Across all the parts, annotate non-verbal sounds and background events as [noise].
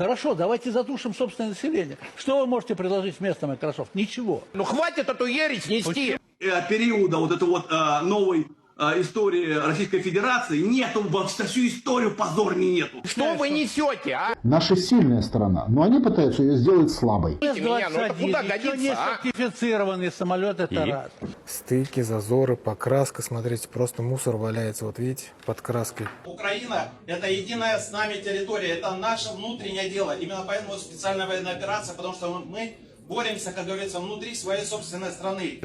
Хорошо, давайте задушим собственное население. Что вы можете предложить вместо Microsoft? Ничего. Ну хватит эту ересь нести. э, периода вот этой вот э, новой истории Российской Федерации нету во всю историю позорней нету. Что вы несете, а? Наша сильная сторона, но они пытаются ее сделать слабой. меня, ну это куда годится, не а? сертифицированный самолет, это раз. Стыки, зазоры, покраска, смотрите, просто мусор валяется, вот видите, под краской. Украина – это единая с нами территория, это наше внутреннее дело. Именно поэтому специальная военная операция, потому что мы боремся, как говорится, внутри своей собственной страны.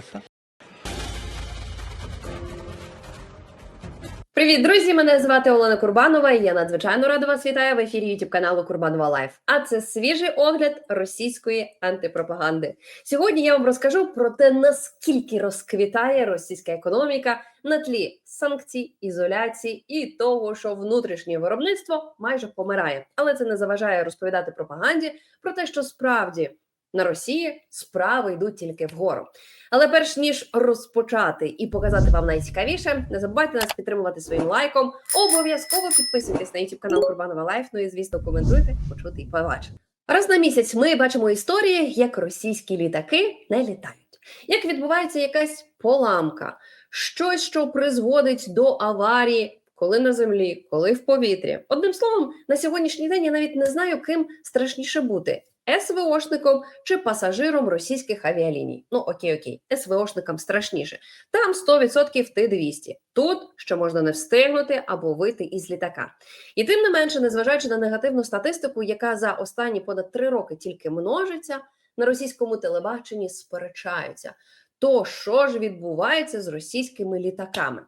Привіт, друзі! Мене звати Олена Курбанова. і Я надзвичайно рада вас вітаю в ефірі YouTube каналу Курбанова Лайф. А це свіжий огляд російської антипропаганди. Сьогодні я вам розкажу про те, наскільки розквітає російська економіка на тлі санкцій, ізоляції і того, що внутрішнє виробництво майже помирає. Але це не заважає розповідати пропаганді про те, що справді на Росії справи йдуть тільки вгору. Але перш ніж розпочати і показати вам найцікавіше, не забувайте нас підтримувати своїм лайком. Обов'язково підписуйтесь на YouTube канал Курбанова Лайф. Ну і звісно, коментуйте, почути і побачити. Раз на місяць ми бачимо історії, як російські літаки не літають, як відбувається якась поламка, щось, що призводить до аварії. Коли на землі, коли в повітрі. Одним словом, на сьогоднішній день я навіть не знаю, ким страшніше бути СВОшником чи пасажиром російських авіаліній. Ну окей, окей, СВОшникам страшніше. Там 100% ти 200. Тут що можна не встигнути або вийти із літака. І тим не менше, незважаючи на негативну статистику, яка за останні понад три роки тільки множиться, на російському телебаченні сперечаються. То що ж відбувається з російськими літаками?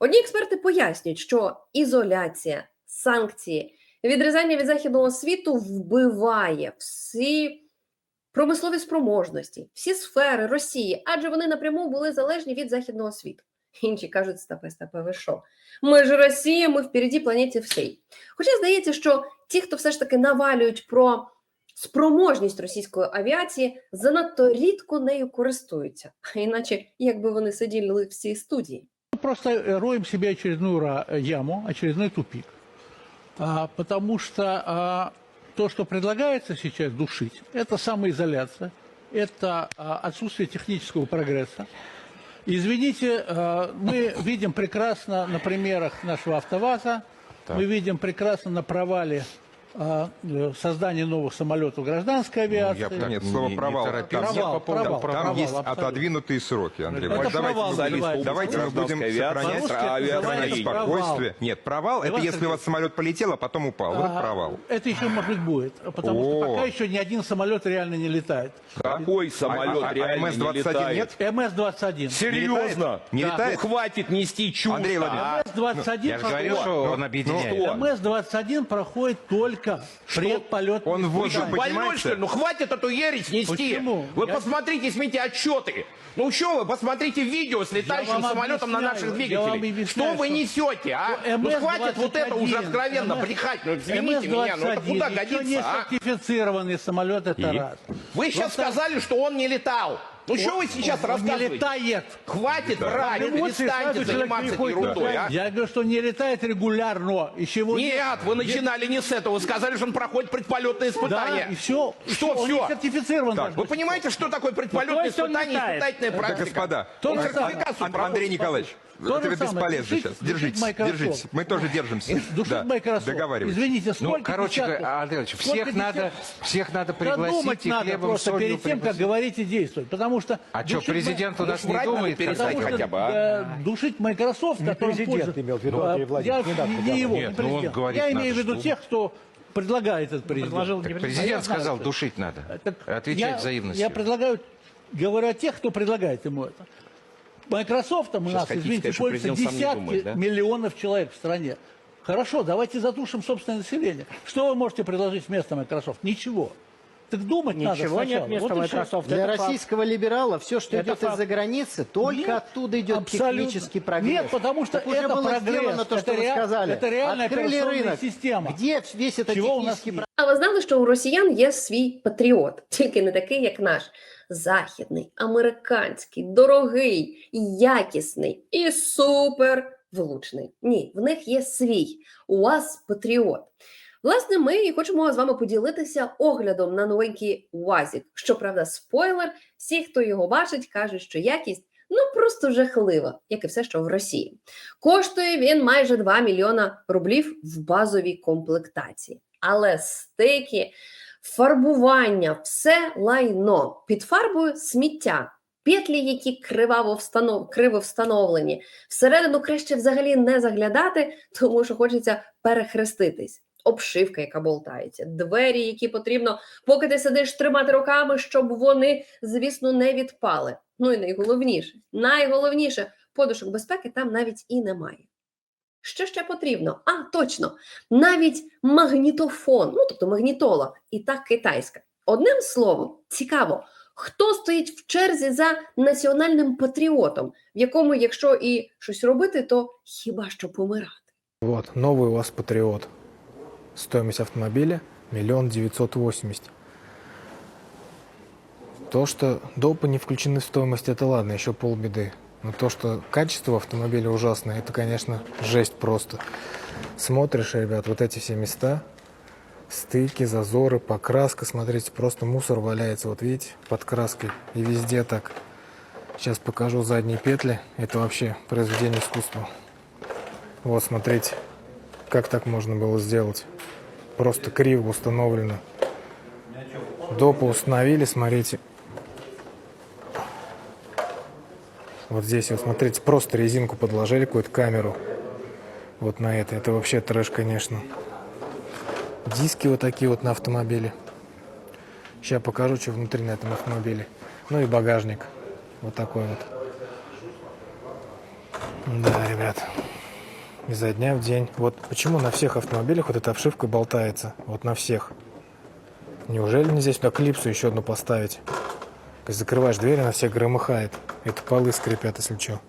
Одні експерти пояснюють, що ізоляція, санкції, відрізання від західного світу вбиває всі промислові спроможності, всі сфери Росії, адже вони напряму були залежні від західного світу. Інші кажуть, стапе, стапе, ви що? Ми ж Росія, ми впереді планеті всій. Хоча здається, що ті, хто все ж таки навалюють про спроможність російської авіації, занадто рідко нею користуються, іначе якби вони сиділи в цій студії. Мы просто э, роем себе очередную ра- э, яму, очередной тупик. А, потому что а, то, что предлагается сейчас душить, это самоизоляция, это а, отсутствие технического прогресса. Извините, а, мы видим прекрасно на примерах нашего АвтоВАЗа, мы видим прекрасно на провале а, э, создания новых самолетов гражданской авиации. Я бы Нет, не- слово не провал. торопился Там, Провал, нет, провал, там провал, есть абсолютно. отодвинутые сроки, Андрей. Это Давайте, провал давайте, называется. давайте мы будем сохранять, сохранять провал. спокойствие. Нет, провал это если у вас самолет полетел, а потом упал. Вот это А, провал. Это еще, может быть, будет, потому О. что пока еще ни один самолет реально не летает. Какой самолет А- а- а реально не МС-21 летает? нет? МС-21. Серьезно? Не Да. Ну летает? хватит нести чушь. Андрей Владимирович, МС-21 Я же говорил, проходит- что он объединяет. что? МС-21 проходит только предполет. Он в воздух больной, что ли? Ну хватит эту ересь нести. Почему? Вы Я- посмотрите, снимите отчеты. Ну что вы, посмотрите видео с летающим вам самолетом на объясняю, наших я вам двигателей. объясняю, Что вы что- несете, а? Ну хватит вот это уже МС-21, откровенно брехать. Ну извините меня, ну это куда МС-21 еще не годится, а? сертифицированный самолет, это И? раз. Вы сейчас сказали, что он не летал. Ну что вы сейчас он не рассказываете? летает. Хватит врать, перестаньте заниматься ерундой, а? Я говорю, что не летает регулярно. И чего Нет, вы начинали не с этого. Вы сказали, что он проходит предполетные Да, испытания. и все. Что он все? не сертифицирован. даже. Вы понимаете, что такое Ну, есть он испытания и испытательная практика? господа, Андрей Николаевич, То это бесполезно Душить- сейчас. Держитесь, Microsoft. держитесь. Мы тоже держимся. Душить Да, Microsoft. договаривайтесь. Извините, сколько Ну, короче, сколько всех надо, всех надо Продумать пригласить и надо хлебом просто перед тем, как говорить и действовать. Потому что... А что, президент у нас не думает? перестать хотя бы, а? душить Microsoft, который президент имел в виду, а, Андрей Владимирович, я не не его, Нет, не ну президент. говорит, Я имею в виду тех, кто предлагает этот президент. Предложил Так президент сказал, что- душить надо. Так Отвечать я, взаимностью. Я предлагаю, говорю о тех, кто предлагает ему это. Microsoft у нас, хотите извините, что пользуется десятки думает, да? миллионов человек в стране. Хорошо, давайте задушим собственное население. Что вы можете предложить вместо Microsoft? Ничего. Так думать надо Ничего сначала. нет вместо Вот и всё. Microsoft. Для Это факт. российского либерала все, что Это идет факт. из-за границы, только Нет, оттуда идет абсолютно. технический прогресс. Нет, потому что Так уже это было прогресс, сделано то, что это вы ре- сказали. это реальная Открыли операционная рынок. система. Где весь этот Чего у нас технический нет? А ви знали, що у росіян є свій патріот, [laughs] тільки не такий, як наш. Західний, американський, дорогий, якісний і супер влучний. Ні, в них є свій. У вас патріот. Власне, ми і хочемо з вами поділитися оглядом на новенький УАЗік. Щоправда, спойлер, всі, хто його бачить, кажуть, що якість ну просто жахлива, як і все, що в Росії. Коштує він майже 2 мільйона рублів в базовій комплектації. Але стики, фарбування, все лайно під фарбою сміття. Петлі, які криваво встанов... криво встановлені, всередину краще взагалі не заглядати, тому що хочеться перехреститись. Обшивка, яка болтається, двері, які потрібно, поки ти сидиш тримати руками, щоб вони, звісно, не відпали. Ну і найголовніше, найголовніше, подушок безпеки там навіть і немає. Що ще потрібно? А, точно, навіть магнітофон, ну тобто магнітола, і так китайська. Одним словом, цікаво, хто стоїть в черзі за національним патріотом, в якому, якщо і щось робити, то хіба що помирати. Вот, новый у вас Патриот. Стоимость автомобиля миллион девятьсот восемьдесят. То, что допы не включены в стоимость, это ладно, еще полбеды. Но то, что качество автомобиля ужасное, это, конечно, жесть просто. Смотришь, ребят, вот эти все места, стыки, зазоры, покраска, смотрите, просто мусор валяется, вот видите, под краской. И везде так. Сейчас покажу задние петли. Это вообще произведение искусства. Вот, смотрите, как так можно было сделать. Просто криво установлено. Допы установили, смотрите. Вот здесь, вот смотрите, просто резинку подложили, какую-то камеру. Вот на это. Это вообще трэш, конечно. Диски вот такие вот на автомобиле. Сейчас покажу, что внутри на этом автомобиле. Ну и багажник. Вот такой вот. Да, ребят. Изо дня в день. Вот почему на всех автомобилях вот эта обшивка болтается? Вот на всех. Неужели нельзя сюда клипсу еще одну поставить? То есть закрываешь дверь, она всех громыхает. Это полы скрипят, если что.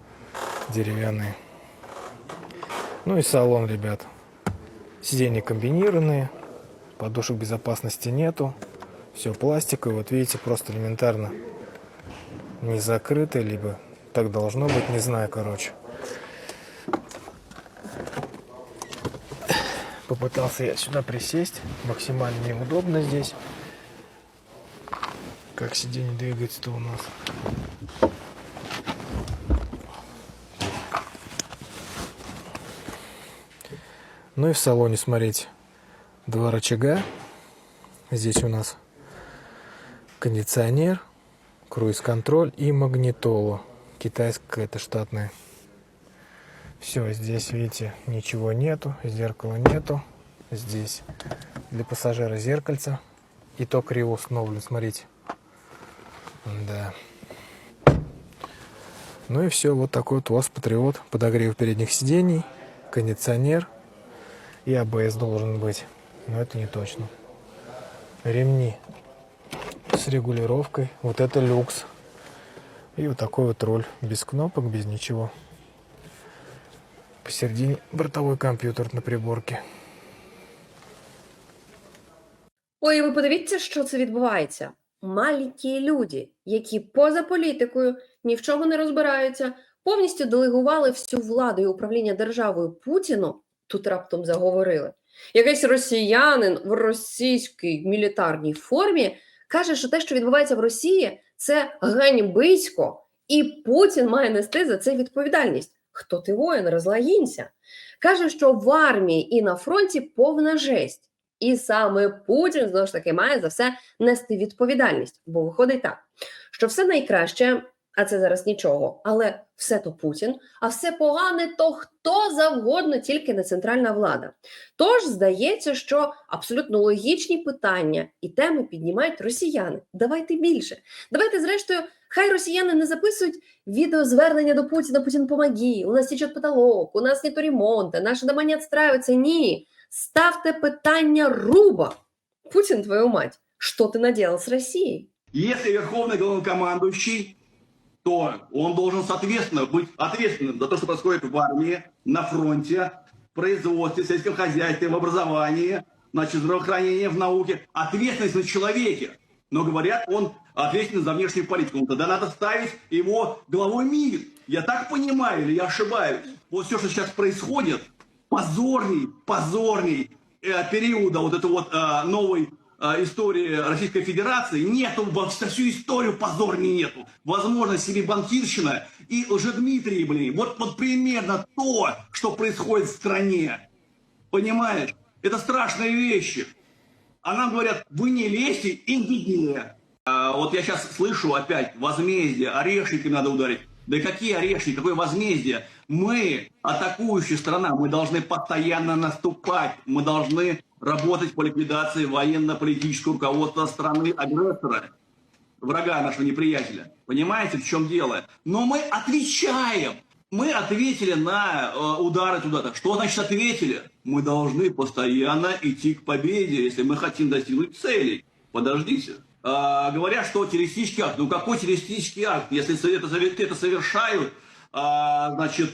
Деревянные. Ну и салон, ребят. Сиденья комбинированные. Подушек безопасности нету. Все пластиковое. Вот видите, просто элементарно не закрыто, либо так должно быть, не знаю, короче. Попытался я сюда присесть, максимально неудобно здесь. Как сиденье двигается-то у нас. Ну и в салоне, смотрите, два рычага. Здесь у нас кондиционер, круиз-контроль и магнитола. Китайская какая-то штатная. Все, здесь, видите, ничего нету, зеркала нету. Здесь для пассажира зеркальце. И то криво установлен, смотрите. Да. Ну и все, вот такой вот у вас Патриот. Подогрев передних сидений, кондиционер и АБС должен быть. Но это не точно. Ремни с регулировкой. Вот это люкс. И вот такой вот руль. Без кнопок, без ничего. Посередине бортовой компьютер на приборке. Ой, ви подивіться, що це відбувається. Маленькі люди, які поза політикою ні в чому не розбираються, повністю делегували всю владу і управління державою Путіну. Тут раптом заговорили. Якийсь росіянин в російській мілітарній формі каже, що те, що відбувається в Росії, це ганьбисько, і Путін має нести за це відповідальність. Хто ти воїн, розлагінься. Каже, що в армії і на фронті повна жесть. І саме Путін знову ж таки має за все нести відповідальність. Бо виходить так, що все найкраще, а це зараз нічого, але все то Путін, а все погане то хто завгодно, тільки не центральна влада. Тож здається, що абсолютно логічні питання і теми піднімають росіяни. Давайте більше. Давайте, зрештою, хай росіяни не записують відеозвернення до Путіна. Путін помоги, у нас течет потолок, у нас нету ремонту, наші дома не відстраюються. Ні. Ставте питання руба. Путін, твою мать, що ти наделал з Росією? Если верховный главнокомандующий, то он должен, соответственно, быть ответственным за то, что происходит в армии, на фронте, в производстве, в сельском хозяйстве, в образовании, значит, здравоохранении, в науке. Ответственность на человеке. Но говорят, он ответственен за внешнюю политику. Ну, тогда надо ставить его главой МИД. Я так понимаю или я ошибаюсь? Вот все, что сейчас происходит, позорней, позорней э, периода вот этой вот э, новой истории Российской Федерации нету, во всю историю позор нету. Возможно, себе банкирщина и лжедмитрий, блин. Вот, вот примерно то, что происходит в стране. Понимаешь? Это страшные вещи. А нам говорят, вы не лезьте и беднее. А, вот я сейчас слышу опять возмездие, орешниками надо ударить. Да какие орешники, какое возмездие? Мы, атакующая страна, мы должны постоянно наступать. Мы должны работать по ликвидации военно-политического руководства страны-агрессора, врага нашего неприятеля. Понимаете, в чем дело? Но мы отвечаем. Мы ответили на э, удары туда-то. Что значит ответили? Мы должны постоянно идти к победе, если мы хотим достигнуть целей. Подождите. А, говорят, что террористический акт. Ну какой террористический акт? Если это, это совершают, а, значит,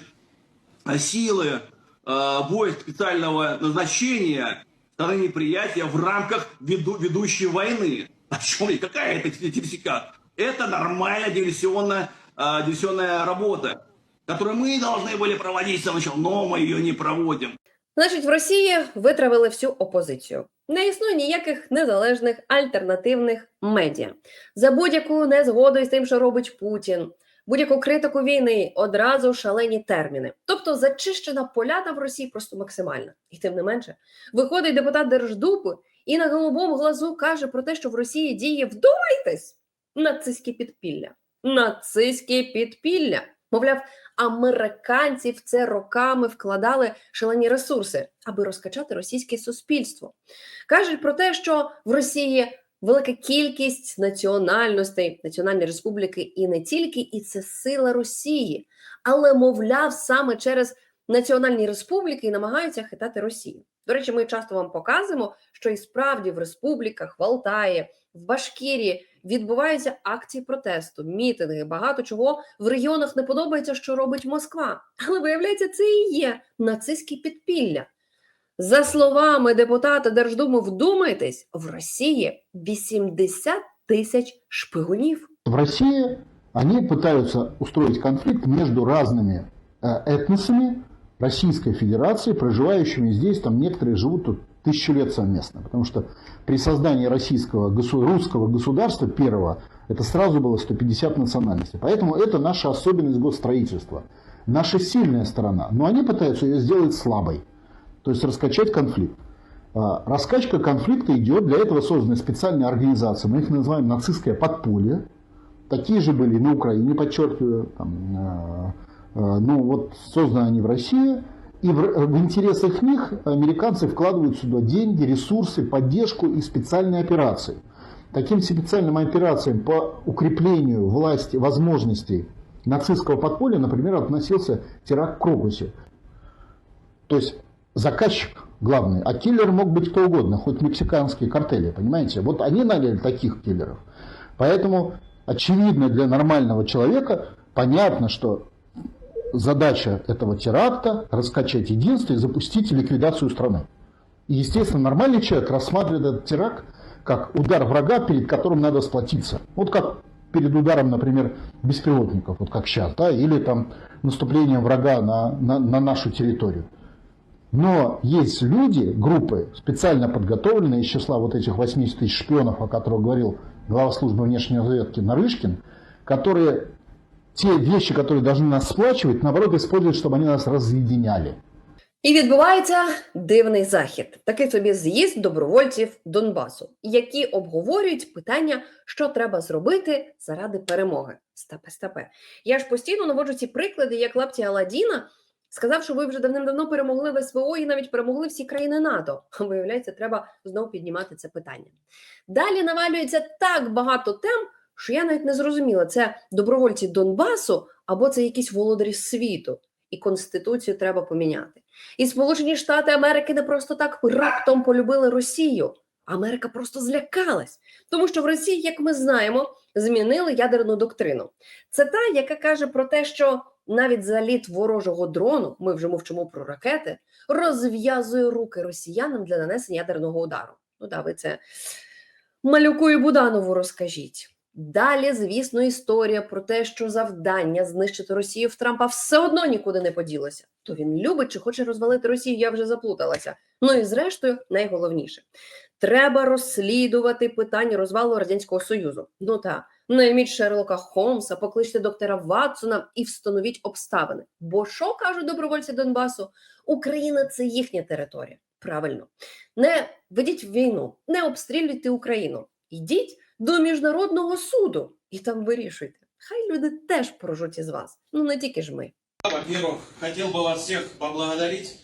силы а, войск специального назначения стороны неприятия в рамках веду- ведущей войны. [laughs] О чем речь? Какая это террористический акт? Это нормальная диверсионная, а, диверсионная работа, которую мы должны были проводить с самого начала, но мы ее не проводим. Значить, в Росії витравили всю опозицію. Не існує ніяких незалежних альтернативних медіа. За будь-яку незгоду із тим, що робить Путін, будь-яку критику війни одразу шалені терміни. Тобто зачищена поляна в Росії просто максимальна. І тим не менше, виходить депутат Держдупи і на голубому глазу каже про те, що в Росії діє вдумайтесь нацистське підпілля. Нацистське підпілля. Мовляв, американці в це роками вкладали шалені ресурси, аби розкачати російське суспільство. Кажуть про те, що в Росії велика кількість національностей, національні республіки і не тільки, і це сила Росії. Але, мовляв, саме через національні республіки і намагаються хитати Росію. До речі, ми часто вам показуємо, що і справді в республіках, в Алтаї, в Башкірії відбуваються акції протесту, мітинги, багато чого в регіонах не подобається, що робить Москва. Але виявляється, це і є нацистське підпілля. За словами депутата Держдуми, вдумайтесь, в Росії 80 тисяч шпигунів. В России они пытаются устроить конфликт между разными э, этносами Российской Федерации, проживающими здесь, там некоторые живут тут тысячу лет совместно. Потому что при создании российского, госу- русского государства первого, это сразу было 150 национальностей. Поэтому это наша особенность госстроительства. Наша сильная сторона. Но они пытаются ее сделать слабой. То есть раскачать конфликт. А, Раскачка конфликта идет, для этого созданы специальные организации, мы их называем нацистское подполье. Такие же были на Украине, подчеркиваю. Там, ну вот созданы они в России. И в, в интересах них американцы вкладывают сюда деньги, ресурсы, поддержку и специальные операции. Таким специальным операциям по укреплению власти, возможностей нацистского подполья, например, относился теракт в Крокусе. То есть заказчик главный, а киллер мог быть кто угодно, хоть мексиканские картели, понимаете? Вот они наняли таких киллеров. Поэтому очевидно для нормального человека понятно, что задача этого теракта раскачать единство и запустить ликвидацию страны. И, естественно, нормальный человек рассматривает этот теракт как удар врага, перед которым надо сплотиться. Вот как перед ударом, например, беспилотников, вот как сейчас, да, или там наступлением врага на, на, на нашу территорию. Но есть люди, группы, специально подготовленные из числа вот этих 80 тысяч шпионов, о которых говорил глава службы внешней разведки Нарышкин, которые те вещи, которые должны нас сплачивать, наоборот, используют, чтобы они нас разъединяли. І відбувається дивний захід, такий собі з'їзд добровольців Донбасу, які обговорюють питання, що треба зробити заради перемоги. Степе, степе. Я ж постійно наводжу ці приклади, як лапті Аладдіна сказав, що ви вже давним-давно перемогли в СВО і навіть перемогли всі країни НАТО. [laughs] Виявляється, треба знову піднімати це питання. Далі навалюється так багато тем, що я навіть не зрозуміла, це добровольці Донбасу або це якісь володарі світу, і конституцію треба поміняти. І Сполучені Штати Америки не просто так раптом полюбили Росію. Америка просто злякалась, тому що в Росії, як ми знаємо, змінили ядерну доктрину. Це та, яка каже про те, що навіть заліт ворожого дрону, ми вже мовчимо про ракети, розв'язує руки росіянам для нанесення ядерного удару. Ну да, ви це малюку і Буданову розкажіть. Далі, звісно, історія про те, що завдання знищити Росію в Трампа все одно нікуди не поділося. То він любить чи хоче розвалити Росію, я вже заплуталася. Ну і зрештою, найголовніше, треба розслідувати питання розвалу радянського союзу. Ну та найміть Шерлока Холмса, покличте доктора Ватсона і встановіть обставини. Бо що кажуть добровольці Донбасу? Україна це їхня територія. Правильно, не ведіть війну, не обстрілюйте Україну. Йдіть до міжнародного суду і там вирішуйте. Хай люди теж прожуть із вас. Ну не тільки ж ми. Во-первых, хотел бы вас всех поблагодарить.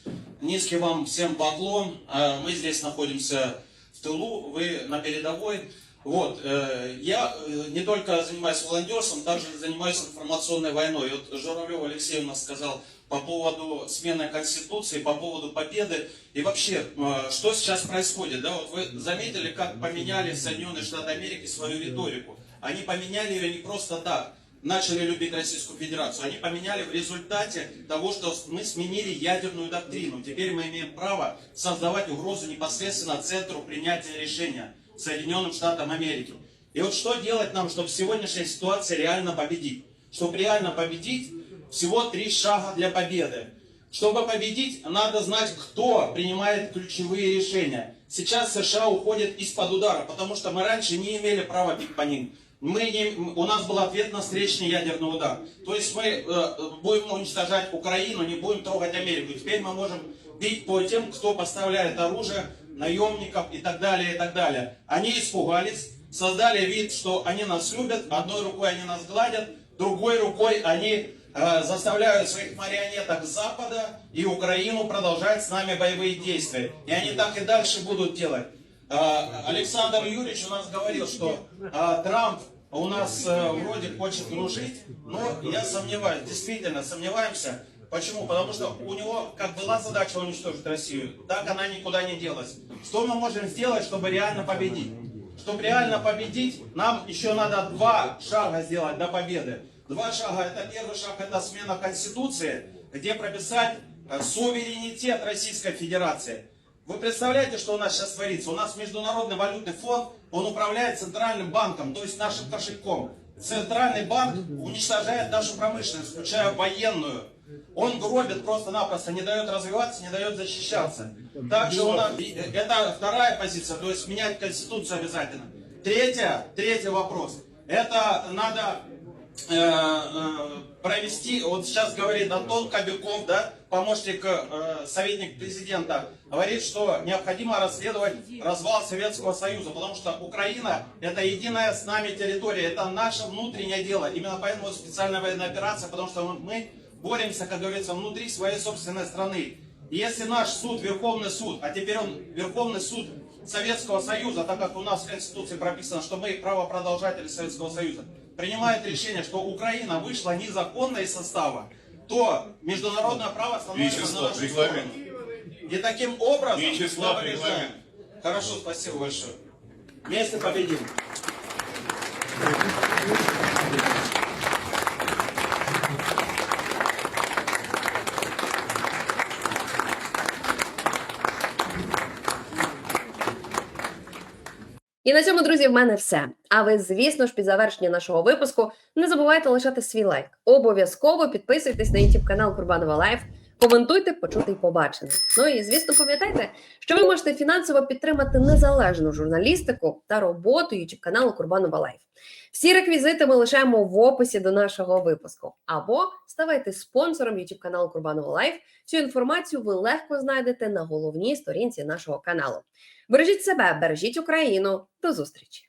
Низкий вам всем поклон. А, Мы здесь находимся в тылу, вы на передовой. Вот, э, я э, не только занимаюсь волонтерством, также занимаюсь информационной войной. Вот Журавлев Алексей у нас сказал по поводу смены Конституции, по поводу победы. И вообще, э, что сейчас происходит? Да? Вот вы заметили, как поменяли Соединенные Штаты Америки свою риторику. Они поменяли ее не просто так начали любить Российскую Федерацию. Они поменяли в результате того, что мы сменили ядерную доктрину. Теперь мы имеем право создавать угрозу непосредственно центру принятия решения Соединенным Штатам Америки. И вот что делать нам, чтобы в сегодняшней ситуации реально победить? Чтобы реально победить, всего три шага для победы. Чтобы победить, надо знать, кто принимает ключевые решения. Сейчас США уходят из-под удара, потому что мы раньше не имели права бить по ним. Мы не, у нас был ответ на встречный ядерный удар. То есть мы э, будем уничтожать Украину, не будем трогать Америку. Теперь мы можем бить по тем, кто поставляет оружие, наемников и так далее, и так далее. Они испугались, создали вид, что они нас любят, одной рукой они нас гладят, другой рукой они э, заставляют своих марионеток Запада и Украину продолжать с нами боевые действия. И они так и дальше будут делать. Э, Александр Юрьевич у нас говорил, что э, Трамп у нас э, вроде хочет дружить, но я сомневаюсь, действительно сомневаемся. Почему? Потому что у него как была задача уничтожить Россию, так она никуда не делась. Что мы можем сделать, чтобы реально победить? Чтобы реально победить, нам еще надо два шага сделать до победы. Два шага. Это первый шаг, это смена Конституции, где прописать э, суверенитет Российской Федерации. Вы представляете, что у нас сейчас творится? У нас Международный валютный фонд, он управляет Центральным банком, то есть нашим кошельком. Центральный банк уничтожает нашу промышленность, включая военную. Он гробит просто-напросто, не дает развиваться, не дает защищаться. Также у нас, э, это вторая позиция, то есть менять Конституцию обязательно. Третья, третий вопрос. Это надо э, э, провести, вот сейчас говорит Антон Кобяков, да, помощник, э, советник президента, говорит, что необходимо расследовать развал Советского Союза, потому что Украина это единая с нами территория, это наше внутреннее дело. Именно поэтому специальная военная операция, потому что мы боремся, как говорится, внутри своей собственной страны. И если наш суд, Верховный суд, а теперь он Верховный суд Советского Союза, так как у нас в Конституции прописано, что мы правопродолжатели Советского Союза, принимает решение, что Украина вышла незаконно из состава, то международное право становится на нашу сторону. И таким образом... Вячеслав, мы побеждаем. регламент. Хорошо, спасибо большое. Вместе победим. І на цьому, друзі, в мене все. А ви, звісно ж, під завершення нашого випуску не забувайте лишати свій лайк. Обов'язково підписуйтесь на YouTube канал Курбанова Лайф, Коментуйте, почути і побачене. Ну і звісно, пам'ятайте, що ви можете фінансово підтримати незалежну журналістику та роботу YouTube каналу Курбанова Лайф. Всі реквізити ми лишаємо в описі до нашого випуску. Або ставайте спонсором YouTube каналу Курбанова Лайф. Цю інформацію ви легко знайдете на головній сторінці нашого каналу. Бережіть себе, бережіть Україну. До зустрічі!